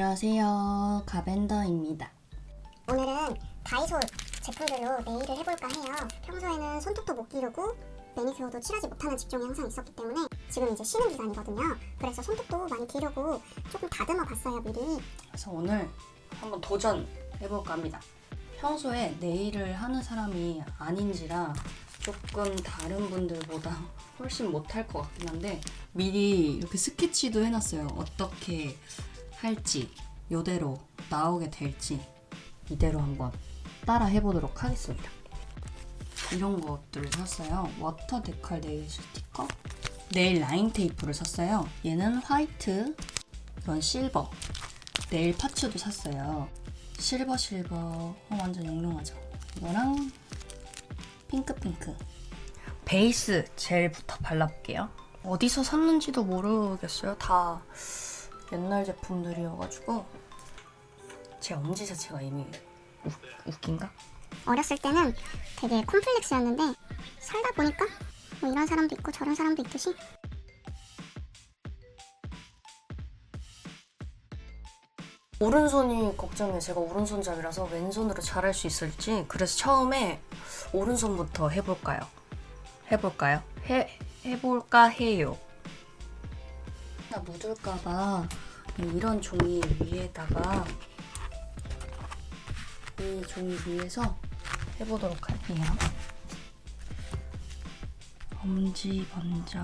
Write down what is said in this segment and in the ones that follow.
안녕하세요. 가벤더입니다. 오늘은 다이소 제품들로 네일을 해볼까 해요. 평소에는 손톱도 못 기르고 매니큐어도 칠하지 못하는 직종이 항상 있었기 때문에 지금 이제 쉬는 기간이거든요. 그래서 손톱도 많이 기르고 조금 다듬어 봤어요 미리. 그래서 오늘 한번 도전해볼까 합니다. 평소에 네일을 하는 사람이 아닌지라 조금 다른 분들보다 훨씬 못할 것 같긴 한데 미리 이렇게 스케치도 해놨어요. 어떻게 할지 이대로 나오게 될지 이대로 한번 따라 해보도록 하겠습니다. 이런 것들을 샀어요. 워터 데칼 네일 스티커, 네일 라인 테이프를 샀어요. 얘는 화이트, 이건 실버, 네일 파츠도 샀어요. 실버 실버 어, 완전 영롱하죠. 이거랑 핑크 핑크. 베이스 젤부터 발라볼게요. 어디서 샀는지도 모르겠어요. 다 옛날 제품들이어가지고 제 엄지 자체가 이미 웃, 웃긴가? 어렸을 때는 되게 콤플렉스였는데 살다 보니까 뭐 이런 사람도 있고 저런 사람도 있듯이 오른손이 걱정해. 제가 오른손잡이라서 왼손으로 잘할 수 있을지. 그래서 처음에 오른손부터 해볼까요? 해볼까요? 해 해볼까 해요. 나 묻을까봐 이런 종이 위에다가 이 종이 위에서 해보도록 할게요. 엄지 먼저.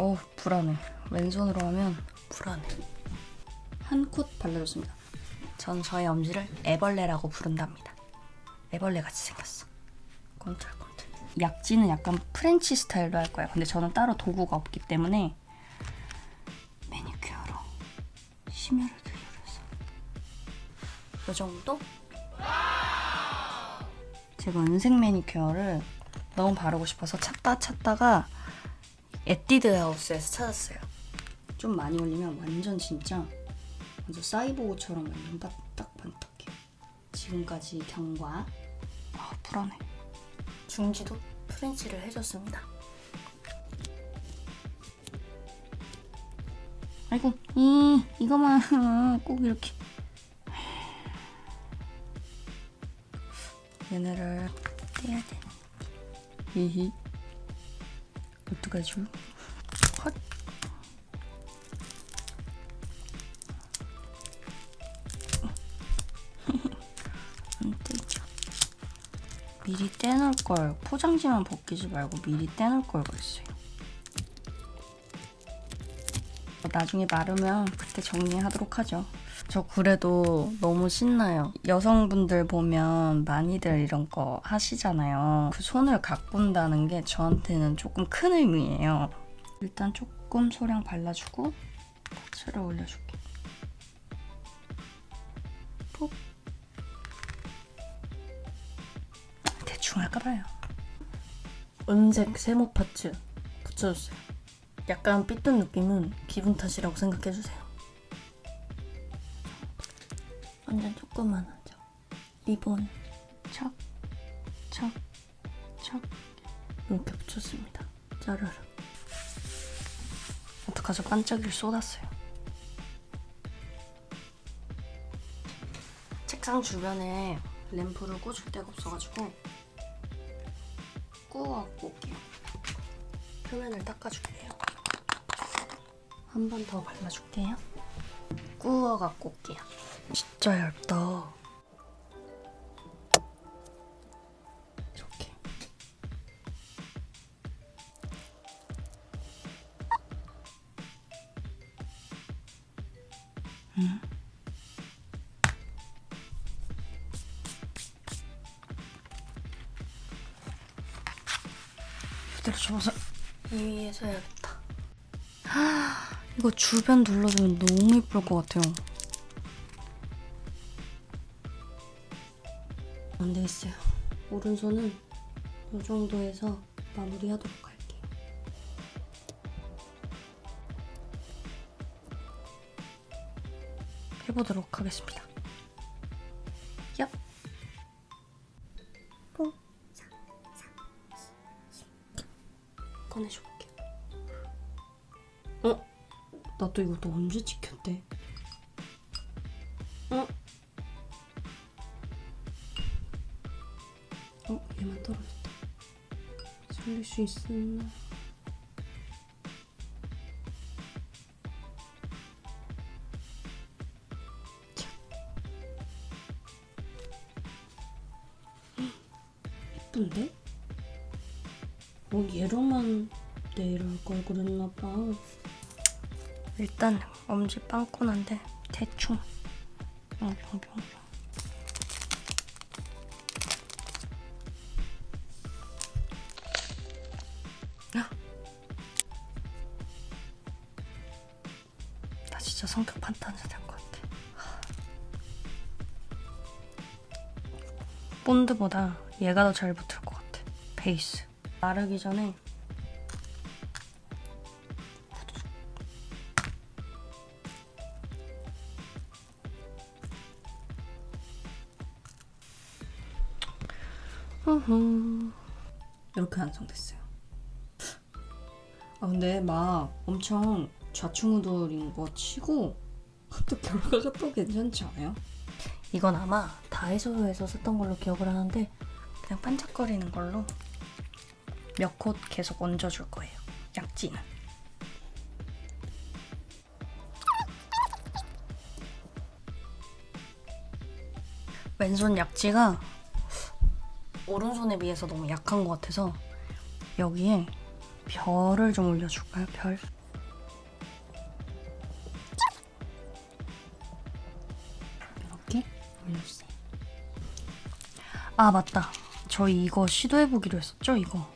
어 불안해. 왼손으로 하면 불안해. 한 콧 발라줬습니다. 전 저의 엄지를 애벌레라고 부른답니다. 애벌레 같이 생겼어. 꼰틀꼰틀. 약지는 약간 프렌치 스타일로 할 거예요. 근데 저는 따로 도구가 없기 때문에 심혈을 기울여서 이 정도? 제가 은색 매니큐어를 너무 바르고 싶어서 찾다 찾다가 에뛰드 하우스에서 찾았어요. 좀 많이 올리면 완전 진짜 완전 사이보그처럼 완전 반딱반딱해. 지금까지 경과. 아 불안해. 중지도 프렌치를 해줬습니다. 아이고 이 이거만 꼭 이렇게 얘네를 떼야 되는. 히히. 어떡하죠? 헛. 안 되죠. 미리 떼놓을 걸 포장지만 벗기지 말고 미리 떼놓을 걸 그랬어요. 나중에 마르면 그때 정리하도록 하죠. 저 그래도 너무 신나요. 여성분들 보면 많이들 이런 거 하시잖아요. 그 손을 가꾼다는 게 저한테는 조금 큰 의미예요. 일단 조금 소량 발라주고 파츠를 올려줄게. 푹. 대충 할까 봐요. 은색 세모 파츠 붙여줬어요. 약간 삐뚤 느낌은 기분 탓이라고 생각해주세요. 완전 조그만 하죠. 리본 척, 척, 척 이렇게 붙였습니다. 짜르르. 어떡하죠? 반짝이를 쏟았어요. 책상 주변에 램프를 꽂을 데가 없어가지고 구워갖고 올게요. 표면을 닦아줄게요. 한 번 더 발라줄게요. 구워 갖고 올게요. 진짜 얇다. 이렇게. 음. 그대로 접어서 이 위에서. 이거 주변 둘러주면 너무 예쁠 것 같아요. 안 되겠어요. 오른손은 이 정도에서 마무리하도록 할게요. 해보도록 하겠습니다. 꺼내줘 나 또 이것도 언제 찍혔대? 어? 어? 얘만 떨어졌다. 살릴 수 있었나? 이쁜데? 어, 얘로만 내일 할걸 그랬나봐. 일단 엄지 빵꾸난데 대충 뿅뿅뿅뿅. 나 진짜 성격 판단자 될것 같아. 본드보다 얘가 더 잘 붙을 것 같아. 베이스. 마르기 전에 이렇게 완성됐어요. 아 근데 막 엄청 좌충우돌인 거 치고 또 결과가 또 괜찮지 않아요? 이건 아마 다이소에서 썼던 걸로 기억을 하는데 그냥 반짝거리는 걸로 몇콧 계속 얹어줄 거예요. 약지는. 왼손 약지가 오른손에 비해서 너무 약한 것 같아서 여기에 별을 좀 올려줄까요? 별. 이렇게 올려주세요. 아 맞다. 저희 이거 시도해보기로 했었죠? 이거.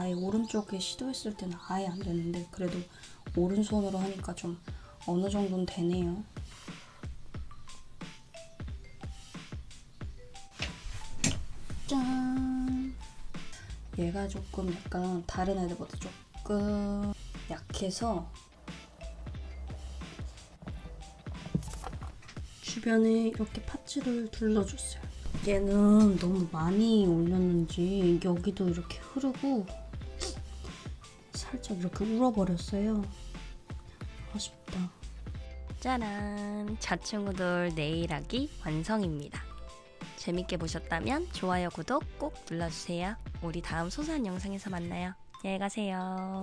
아예 오른쪽에 시도했을 때는 아예 안 되는데 그래도 오른손으로 하니까 좀 어느 정도는 되네요. 짠. 얘가 조금 약간 다른 애들보다 조금 약해서 주변에 이렇게 파츠를 둘러줬어요. 얘는 너무 많이 올렸는지 여기도 이렇게 흐르고 살짝 이렇게 울어버렸어요. 아쉽다. 짜란! 자충우돌 네일하기 완성입니다. 재밌게 보셨다면 좋아요, 구독 꼭 눌러주세요. 우리 다음 소소한 영상에서 만나요. 안녕히 가세요.